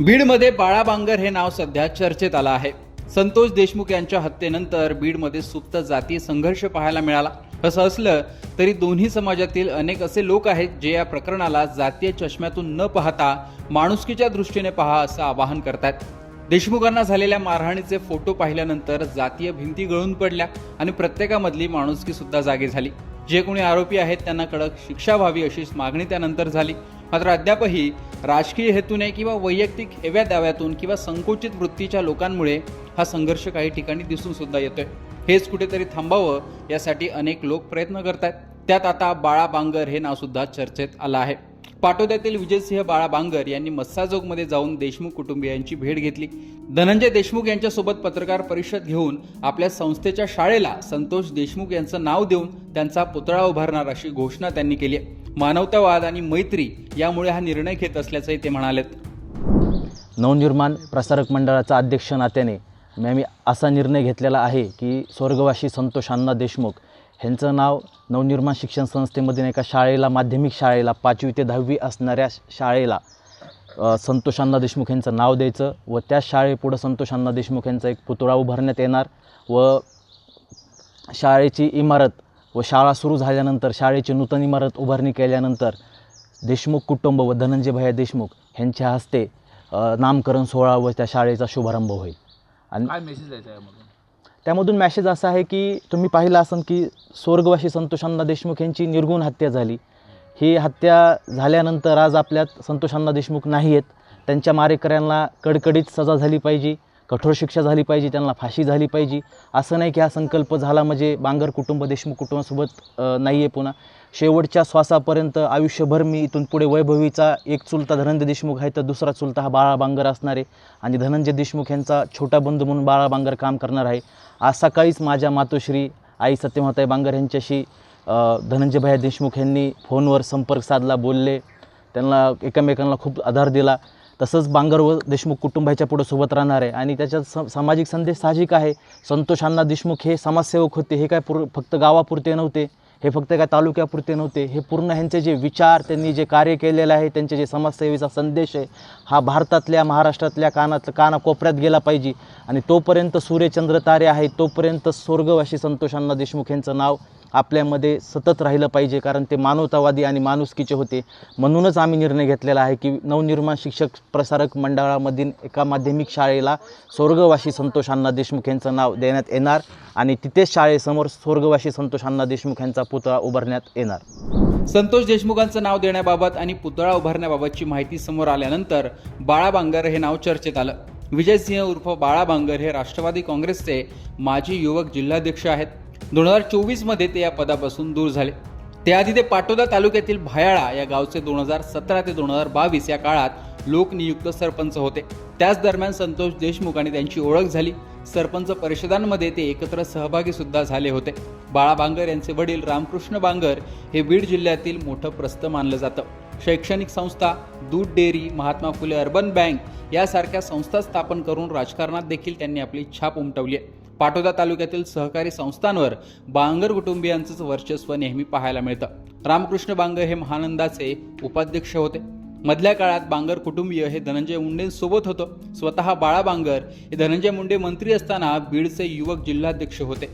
बीडमध्ये बाळा बांगर हे नाव सध्या चर्चेत आलं आहे. संतोष देशमुख यांच्या हत्येनंतर बीडमध्ये सुप्त जातीय संघर्ष पाहायला मिळाला. असं असलं तरी दोन्ही समाजातील अनेक असे लोक आहेत जे या प्रकरणाला जातीय चष्म्यातून न पाहता माणुसकीच्या दृष्टीने पहा असं आवाहन करतात देशमुखांना झालेल्या मारहाणीचे फोटो पाहिल्यानंतर जातीय भिंती गळून पडल्या आणि प्रत्येकामधली माणुसकी सुद्धा जागी झाली. जे कोणी आरोपी आहेत त्यांना कडक शिक्षा व्हावी अशीच मागणी त्यानंतर झाली. मात्र अद्यापही राजकीय हेतूने किंवा वैयक्तिक हेव्या दाव्यातून किंवा संकुचित वृत्तीच्या लोकांमुळे हा संघर्ष काही ठिकाणी दिसून सुद्धा येतोय. हेच कुठेतरी थांबावं यासाठी अनेक लोक प्रयत्न करत आहेत त्यात आता बाळा बांगर हे नाव सुद्धा चर्चेत आलं आहे. पाटोद्यातील विजयसिंह बाळा बांगर यांनी मस्साजोगमध्ये जाऊन देशमुख कुटुंबियांची भेट घेतली. धनंजय देशमुख यांच्यासोबत पत्रकार परिषद घेऊन आपल्या संस्थेच्या शाळेला संतोष देशमुख यांचं नाव देऊन त्यांचा पुतळा उभारणार अशी घोषणा त्यांनी केली आहे. मानवतावाद आणि मैत्री यामुळे हा निर्णय घेत असल्याचंही ते म्हणालेत. नवनिर्माण प्रसारक मंडळाचा अध्यक्ष नात्याने मी आम्ही असा निर्णय घेतलेला आहे की स्वर्गवासी संतोष अण्णा देशमुख ह्यांचं नाव नवनिर्माण शिक्षण संस्थेमधील एका शाळेला माध्यमिक शाळेला पाचवी ते दहावी असणाऱ्या शाळेला संतोष अण्णा देशमुख यांचं नाव द्यायचं व त्या शाळेपुढं संतोष अण्णा देशमुख यांचा एक पुतळा उभारण्यात येणार व शाळेची इमारत व शाळा सुरू झाल्यानंतर शाळेची नूतन इमारत उभारणी केल्यानंतर देशमुख कुटुंब व धनंजय भैया देशमुख यांच्या हस्ते नामकरण सोहळा व त्या शाळेचा शुभारंभ होईल. आणि काय मेसेज द्यायचा आहे यामधून? त्यामधून मॅसेज असा आहे की तुम्ही पाहिलं असाल की स्वर्गवासी संतोषांना देशमुख यांची निर्गुण हत्या झाली. ही हत्या झाल्यानंतर आज आपल्यात संतोषांना देशमुख नाही आहेत त्यांच्या मारेकऱ्यांना कडकडीत सजा झाली पाहिजे. कठोर शिक्षा झाली पाहिजे त्यांना फाशी झाली पाहिजे. असं नाही की हा संकल्प झाला म्हणजे बांगर कुटुंब देशमुख कुटुंबासोबत नाही आहे पुन्हा. शेवटच्या श्वासापर्यंत आयुष्यभर मी इथून पुढे वैभवीचा एक चुलता धनंजय देशमुख आहे तर दुसरा चुलता हा बाळा बांगर असणार आहे. आणि धनंजय देशमुख यांचा छोटा बंधू म्हणून बाळा बांगर काम करणार आहे. आज सकाळीच माझ्या मातोश्री आई सत्यमाताई बांगर यांच्याशी धनंजयभाई धनंजय देशमुख यांनी फोनवर संपर्क साधला बोलले. त्यांना एकमेकांना खूप आधार दिला. तसंच बांगर व देशमुख कुटुंबाच्या पुढं सोबत राहणार आहे. आणि त्याच्यात स सामाजिक संदेश साहजिक आहे. संतोष अण्णा देशमुख हे समाजसेवक होते. हे काय पूर फक्त गावापुरते नव्हते. हे फक्त काय तालुक्यापुरते नव्हते. हे पूर्ण ह्यांचे जे विचार त्यांनी जे कार्य केलेलं आहे त्यांचे जे समाजसेवेचा संदेश आहे हा भारतातल्या महाराष्ट्रातल्या कानात कानाकोपऱ्यात गेला पाहिजे. आणि तोपर्यंत सूर्यचंद्र तारे आहेत तोपर्यंत स्वर्गवासी संतोषांना देशमुख यांचं नाव आपल्यामध्ये सतत राहिलं पाहिजे कारण ते मानवतावादी आणि माणुसकीचे होते. म्हणूनच आम्ही निर्णय घेतलेला आहे की नवनिर्माण शिक्षक प्रसारक मंडळामधील एका माध्यमिक शाळेला स्वर्गवासी संतोष अण्णा देशमुख यांचं नाव देण्यात येणार आणि तिथेच शाळेसमोर स्वर्गवासी संतोष अण्णा देशमुख यांचा पुतळा उभारण्यात येणार. संतोष देशमुखांचं नाव देण्याबाबत आणि पुतळा उभारण्याबाबतची माहिती समोर आल्यानंतर बाळा बांगर हे नाव चर्चेत आलं. विजयसिंह उर्फ बाळा बांगर हे राष्ट्रवादी काँग्रेसचे माजी युवक जिल्हाध्यक्ष आहेत. दोन हजार चोवीसमध्ये ते या पदापासून दूर झाले. त्याआधी ते पाटोदा तालुक्यातील भायाळा या गावचे दोन हजार सतरा ते दोन हजार बावीस या काळात लोकनियुक्त सरपंच होते. त्याच दरम्यान संतोष देशमुख आणि त्यांची ओळख झाली. सरपंच परिषदांमध्ये ते एकत्र सहभागी सुद्धा झाले होते. बाळा बांगर यांचे वडील रामकृष्ण बांगर हे बीड जिल्ह्यातील मोठं प्रस्थ मानलं जातं. शैक्षणिक संस्था दूध dairy Mahatma Phule urban bank यासारख्या संस्था स्थापन करून राजकारणात देखील त्यांनी आपली छाप उमटवली आहे. पाटोदा तालुक्यातील सहकारी संस्थांवर बांगर कुटुंबियांचंच वर्चस्व नेहमी पाहायला मिळतं. रामकृष्ण बांगर हे महानंदाचे उपाध्यक्ष होते. मधल्या काळात बांगर कुटुंबीय हे धनंजय मुंडेंसोबत होतं. स्वतः बाळा बांगर हे धनंजय मुंडे मंत्री असताना बीडचे युवक जिल्हाध्यक्ष होते.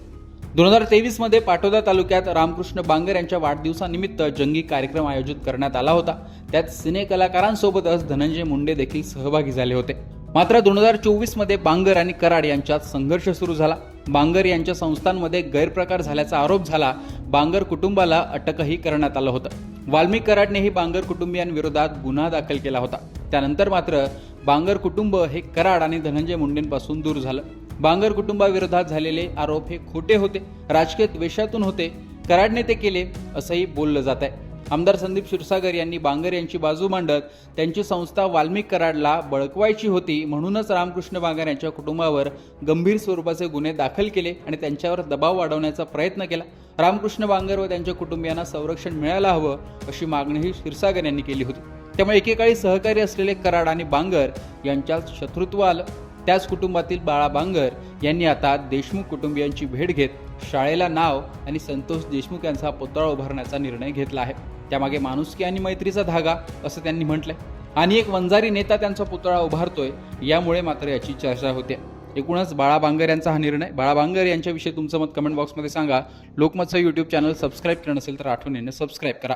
दोन हजार तेवीसमध्ये पाटोदा तालुक्यात रामकृष्ण बांगर यांच्या वाढदिवसानिमित्त जंगी कार्यक्रम आयोजित करण्यात आला होता. त्यात सिने कलाकारांसोबतच धनंजय मुंडे देखील सहभागी झाले होते. मात्र दोन हजार चोवीसमध्ये बांगर आणि कराड यांच्यात संघर्ष सुरू झाला. बांगर यांच्या संस्थांमध्ये गैरप्रकार झाल्याचा आरोप झाला. बांगर कुटुंबाला अटकही करण्यात आलं होतं. वाल्मिक कराडनेही बांगर कुटुंबियांविरोधात गुन्हा दाखल केला होता. त्यानंतर मात्र बांगर कुटुंब हे कराड आणि धनंजय मुंडेंपासून दूर झालं. बांगर कुटुंबाविरोधात झालेले आरोप हे खोटे होते. राजकीय द्वेषातून होते. कराडने ते केले असंही बोललं जात आहे आमदार संदीप क्षीरसागर यांनी बांगर यांची बाजू मांडत त्यांची संस्था वाल्मिक कराडला बळकवायची होती म्हणूनच रामकृष्ण बांगर यांच्या कुटुंबावर गंभीर स्वरूपाचे गुन्हे दाखल केले आणि त्यांच्यावर दबाव वाढवण्याचा प्रयत्न केला. रामकृष्ण बांगर व त्यांच्या कुटुंबियांना संरक्षण मिळायला हवं अशी मागणीही क्षीरसागर यांनी केली होती. त्यामुळे एकेकाळी सहकारी असलेले कराड आणि बांगर यांच्यात शत्रुत्व आलं. त्याच कुटुंबातील बाळा बांगर यांनी आता देशमुख कुटुंबियांची भेट घेत शाळेला नाव आणि संतोष देशमुख यांचा पुतळा उभारण्याचा निर्णय घेतला आहे. त्यामागे माणुसकी आणि मैत्रीचा धागा असं त्यांनी म्हटलंय. आणि एक वंजारी नेता त्यांचा पुतळा उभारतोय यामुळे मात्र याची चर्चा होते. एकूणच बाळा बांगर यांचा हा निर्णय. बाळा बांगर यांच्याविषयी तुमचं मत कमेंट बॉक्समध्ये सांगा. लोकमतचं यूट्यूब चॅनल सबस्क्राईब केलं नसेल तर आठवणीने सबस्क्राईब करा.